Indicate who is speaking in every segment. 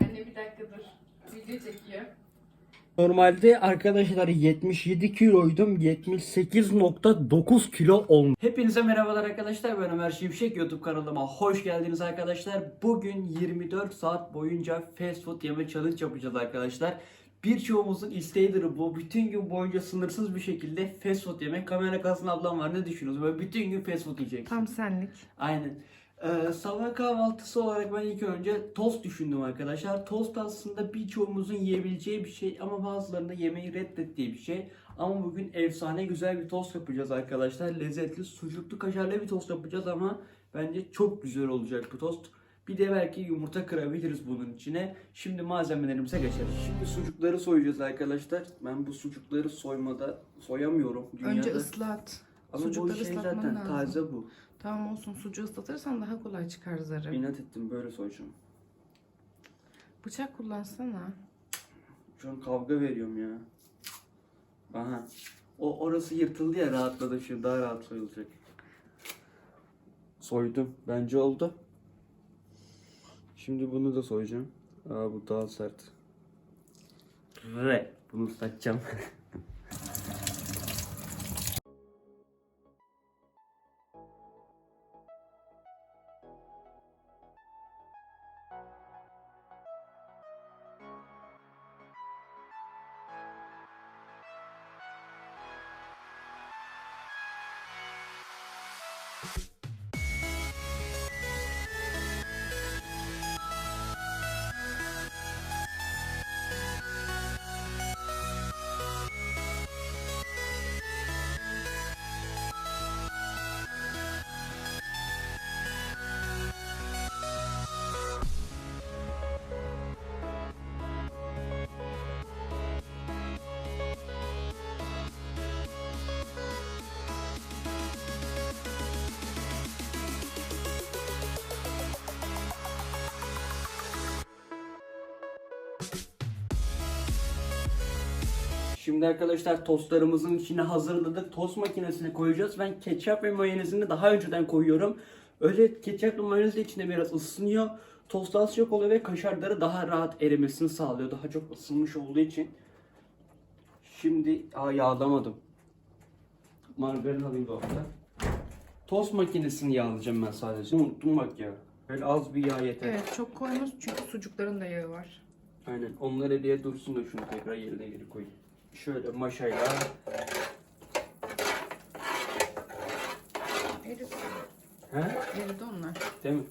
Speaker 1: Anne bir dakika dur. Video çekiyor.
Speaker 2: Normalde arkadaşlar 77 kiloydum. 78.9 kilo olmuş. Hepinize merhabalar arkadaşlar. Ben Ömer Şimşek. YouTube kanalıma hoş geldiniz arkadaşlar. Bugün 24 saat boyunca fast food yeme challenge yapacağız arkadaşlar. Birçoğumuzun isteğidir bu. Bütün gün boyunca sınırsız bir şekilde fast food yemek. Kamera karşısında ablam var ne düşünüyorsunuz? Böyle bütün gün fast food yiyeceksin.
Speaker 1: Tam senlik.
Speaker 2: Aynen. Ee, sabah kahvaltısı olarak ben ilk önce tost düşündüm arkadaşlar. Tost aslında birçoğumuzun yiyebileceği bir şey ama bazılarında yemeği reddettiği bir şey. Ama bugün efsane güzel bir tost yapacağız arkadaşlar. Lezzetli, sucuklu, kaşarlı bir tost yapacağız ama bence çok güzel olacak bu tost. Bir de belki yumurta kırabiliriz bunun içine. Şimdi malzemelerimize geçelim. Şimdi sucukları soyacağız arkadaşlar. Ben bu sucukları soymada soyamıyorum. Dünyada.
Speaker 1: Önce ıslat.
Speaker 2: Ama bu
Speaker 1: sucukları
Speaker 2: şey
Speaker 1: ıslatman
Speaker 2: zaten
Speaker 1: lazım.
Speaker 2: taze bu.
Speaker 1: Tamam olsun sucuğu ıslatırsan daha kolay çıkar zarı.
Speaker 2: İnat ettim böyle soyacağım.
Speaker 1: Bıçak kullansana.
Speaker 2: Şu an kavga veriyorum ya. Aha. O orası yırtıldı ya rahatladım şimdi daha rahat soyulacak. Soydum. Bence oldu. Şimdi bunu da soyacağım. Aa bu daha sert. Ve bunu satacağım. Şimdi arkadaşlar tostlarımızın içine hazırladık. Tost makinesine koyacağız. Ben ketçap ve mayonezini daha önceden koyuyorum. Öyle ketçap ve mayonez de içinde biraz ısınıyor. Tost az çok oluyor ve kaşarları daha rahat erimesini sağlıyor. Daha çok ısınmış olduğu için. Şimdi aa yağlamadım. Margarin alayım dolapta. Tost makinesini yağlayacağım ben sadece. Unuttum bak ya. Böyle az bir yağ yeter.
Speaker 1: Evet çok koymaz çünkü sucukların da yağı var.
Speaker 2: Aynen. Onlar eliye dursun da şunu tekrar yerine geri koyayım. Şöyle maşayla
Speaker 1: Eridi.
Speaker 2: He?
Speaker 1: Eridi onlar.
Speaker 2: Değil mi?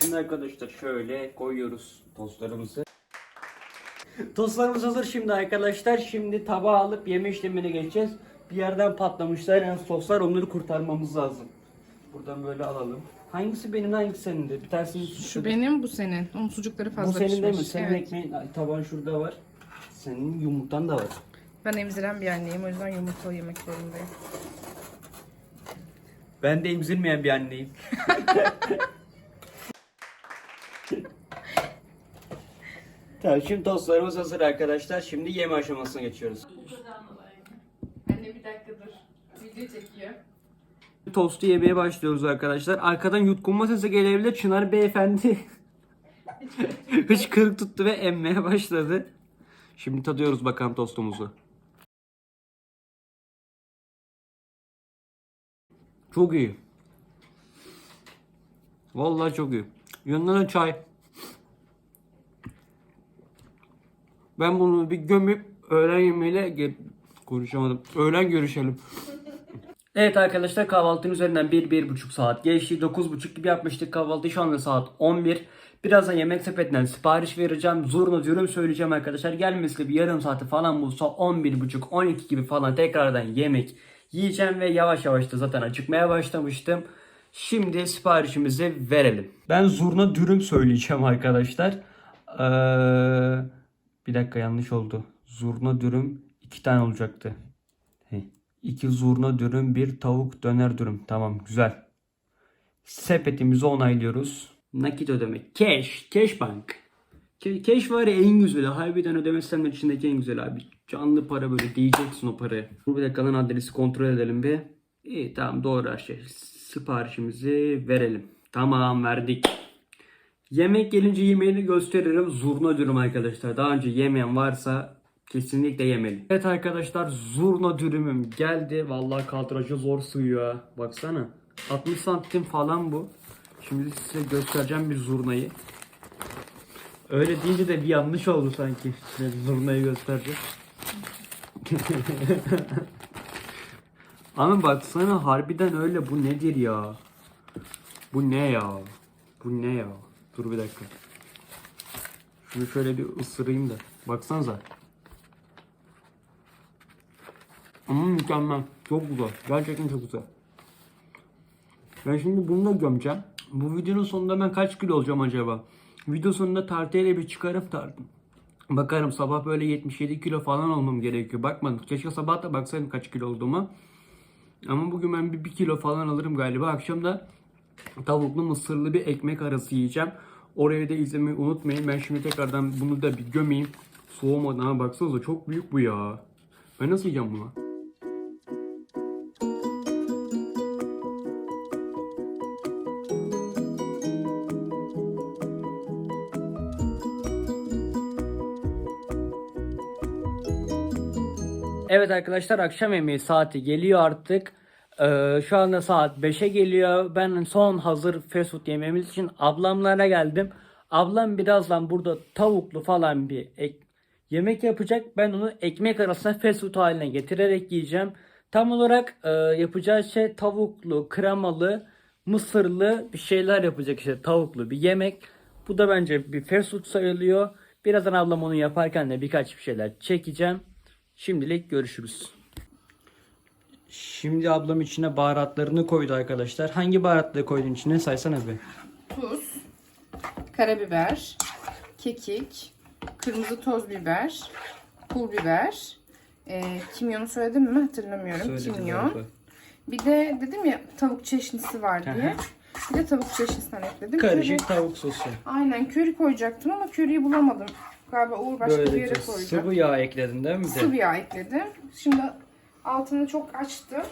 Speaker 2: Şimdi arkadaşlar şöyle koyuyoruz tostlarımızı. Tostlarımız hazır şimdi arkadaşlar. Şimdi tabağa alıp yeme işlemine geçeceğiz. Bir yerden patlamışlar yani soslar onları kurtarmamız lazım. Buradan böyle alalım. Hangisi benim hangisi senin de? Bir tanesini
Speaker 1: Şu benim bu senin. Onun sucukları fazla
Speaker 2: Bu senin değil mi?
Speaker 1: pişmiş.
Speaker 2: Senin
Speaker 1: Evet.
Speaker 2: ekmeğin taban şurada var. Senin yumurtan da var.
Speaker 1: Ben emziren bir anneyim o yüzden yumurtalı yemek zorundayım.
Speaker 2: Ben de emzirmeyen bir anneyim. tamam şimdi tostlarımız hazır arkadaşlar. Şimdi yeme aşamasına geçiyoruz.
Speaker 1: Anne bir dakika dur. Video çekiyor.
Speaker 2: Tostu yemeye başlıyoruz arkadaşlar. Arkadan yutkunma sesi gelebilir. Çınar beyefendi hıçkırık tuttu ve emmeye başladı. Şimdi tadıyoruz bakalım tostumuzu. Çok iyi. Vallahi çok iyi. Yanına çay. Ben bunu bir gömüp öğlen yemeğiyle konuşamadım. Öğlen görüşelim. Evet arkadaşlar kahvaltının üzerinden 1-1,5 saat geçti. 9.30 gibi yapmıştık kahvaltı. Şu anda saat 11. Birazdan yemek sepetinden sipariş vereceğim. Zurna dürüm söyleyeceğim arkadaşlar. Gelmesi bir yarım saati falan bulsa 11.30-12 gibi falan tekrardan yemek yiyeceğim ve yavaş yavaş da zaten acıkmaya başlamıştım. Şimdi siparişimizi verelim. Ben zurna dürüm söyleyeceğim arkadaşlar. Ee, bir dakika yanlış oldu. Zurna dürüm iki tane olacaktı. Hey. İki zurna dürüm, bir tavuk döner dürüm. Tamam güzel. Sepetimizi onaylıyoruz. Nakit ödeme. Cash. Cash bank. Ke- Cash var ya en güzeli. Harbiden ödeme sistemleri içindeki en güzel abi. Canlı para böyle diyeceksin o parayı. Dur bir dakika lan adresi kontrol edelim bir. İyi tamam doğru her şey. Siparişimizi verelim. Tamam verdik. Yemek gelince yemeğini gösteririm. Zurna dürüm arkadaşlar. Daha önce yemeyen varsa kesinlikle yemeli. Evet arkadaşlar zurna dürümüm geldi. Vallahi kaldıraçı zor sığıyor. ha. Baksana. 60 santim falan bu. Şimdi size göstereceğim bir zurnayı. Öyle deyince de bir yanlış oldu sanki. Size zurnayı göstereceğim. Ama baksana harbiden öyle bu nedir ya? Bu ne ya? Bu ne ya? Dur bir dakika. Şunu şöyle bir ısırayım da. Baksanıza. Ama mükemmel. Çok güzel. Gerçekten çok güzel. Ben şimdi bunu da gömeceğim. Bu videonun sonunda ben kaç kilo olacağım acaba? Video sonunda tartıyla bir çıkarıp tartım. Bakarım sabah böyle 77 kilo falan olmam gerekiyor. Bakmadım. Keşke sabah da baksaydım kaç kilo olduğuma. Ama bugün ben bir, bir kilo falan alırım galiba. Akşam da tavuklu mısırlı bir ekmek arası yiyeceğim. Orayı da izlemeyi unutmayın. Ben şimdi tekrardan bunu da bir gömeyim. Soğumadan ha baksanıza çok büyük bu ya. Ben nasıl yiyeceğim bunu? Evet arkadaşlar akşam yemeği saati geliyor artık. Ee, şu anda saat 5'e geliyor. Ben son hazır fast food yememiz için ablamlara geldim. Ablam birazdan burada tavuklu falan bir ek- yemek yapacak. Ben onu ekmek arasına fast food haline getirerek yiyeceğim. Tam olarak e, yapacağı şey tavuklu, kremalı, mısırlı bir şeyler yapacak işte tavuklu bir yemek. Bu da bence bir fast food sayılıyor. Birazdan ablam onu yaparken de birkaç bir şeyler çekeceğim. Şimdilik görüşürüz. Şimdi ablam içine baharatlarını koydu arkadaşlar. Hangi baharatları koydun içine saysana bir.
Speaker 1: Tuz, karabiber, kekik, kırmızı toz biber, pul biber, e, kimyonu söyledim mi hatırlamıyorum. Kimyon. Bir de dedim ya tavuk çeşnisi var diye. Bir de tavuk çeşnisinden ekledim.
Speaker 2: Karışık
Speaker 1: Köri-
Speaker 2: tavuk sosu.
Speaker 1: Aynen köri koyacaktım ama köriyi bulamadım. Galiba Uğur başka bir yere koydu.
Speaker 2: sıvı yağ ekledin değil mi? bir de?
Speaker 1: Sıvı yağ ekledim. Şimdi altını çok açtım.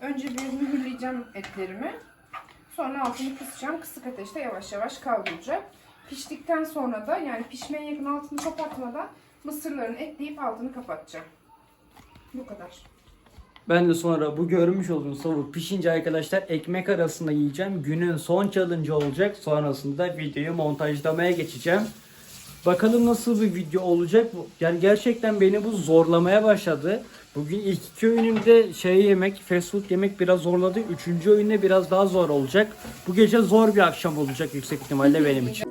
Speaker 1: Önce bir mühürleyeceğim etlerimi. Sonra altını kısacağım. Kısık ateşte yavaş yavaş kavrulacak. Piştikten sonra da yani pişmeye yakın altını kapatmadan mısırlarını ekleyip altını kapatacağım. Bu kadar.
Speaker 2: Ben de sonra bu görmüş olduğunuz tavuk pişince arkadaşlar ekmek arasında yiyeceğim. Günün son challenge olacak. Sonrasında videoyu montajlamaya geçeceğim. Bakalım nasıl bir video olacak. Yani gerçekten beni bu zorlamaya başladı. Bugün ilk iki öğünümde şey yemek, fast food yemek biraz zorladı. Üçüncü öğünde biraz daha zor olacak. Bu gece zor bir akşam olacak yüksek ihtimalle benim için.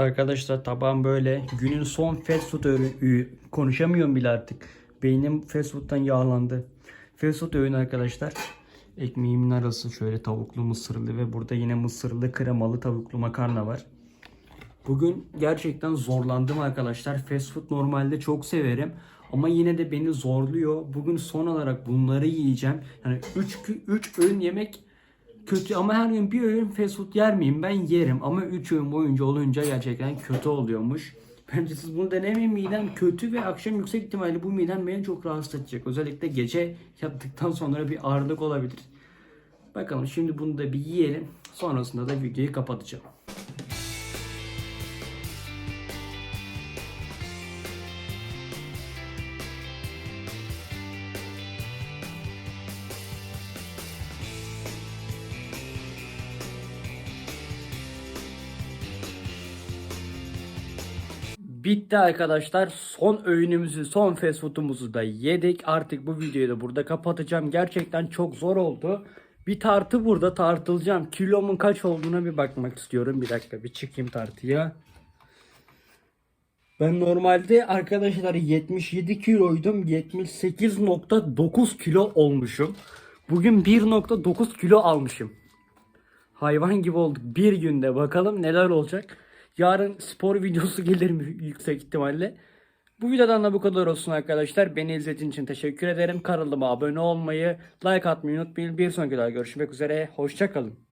Speaker 2: Arkadaşlar tabağım böyle. Günün son fast food öğünü. Konuşamıyorum bile artık. Beynim fast food'dan yağlandı. Fast food öğünü arkadaşlar. Ekmeğimin arası şöyle tavuklu mısırlı ve burada yine mısırlı kremalı tavuklu makarna var. Bugün gerçekten zorlandım arkadaşlar. Fast food normalde çok severim. Ama yine de beni zorluyor. Bugün son olarak bunları yiyeceğim. Yani 3 3 öğün yemek kötü ama her gün bir öğün fast food yer miyim? Ben yerim ama 3 öğün boyunca olunca gerçekten kötü oluyormuş. Bence siz bunu denemeyin midem kötü ve akşam yüksek ihtimalle bu midem beni çok rahatsız edecek. Özellikle gece yaptıktan sonra bir ağırlık olabilir. Bakalım şimdi bunu da bir yiyelim. Sonrasında da videoyu kapatacağım. Bitti arkadaşlar. Son öğünümüzü, son fast food'umuzu da yedik. Artık bu videoyu da burada kapatacağım. Gerçekten çok zor oldu. Bir tartı burada tartılacağım. Kilomun kaç olduğuna bir bakmak istiyorum. Bir dakika bir çıkayım tartıya. Ben normalde arkadaşlar 77 kiloydum. 78.9 kilo olmuşum. Bugün 1.9 kilo almışım. Hayvan gibi olduk bir günde. Bakalım neler olacak. Yarın spor videosu gelir mi yüksek ihtimalle. Bu videodan da bu kadar olsun arkadaşlar. Beni izlediğiniz için teşekkür ederim. Kanalıma abone olmayı, like atmayı unutmayın. Bir sonraki videoda görüşmek üzere. Hoşçakalın.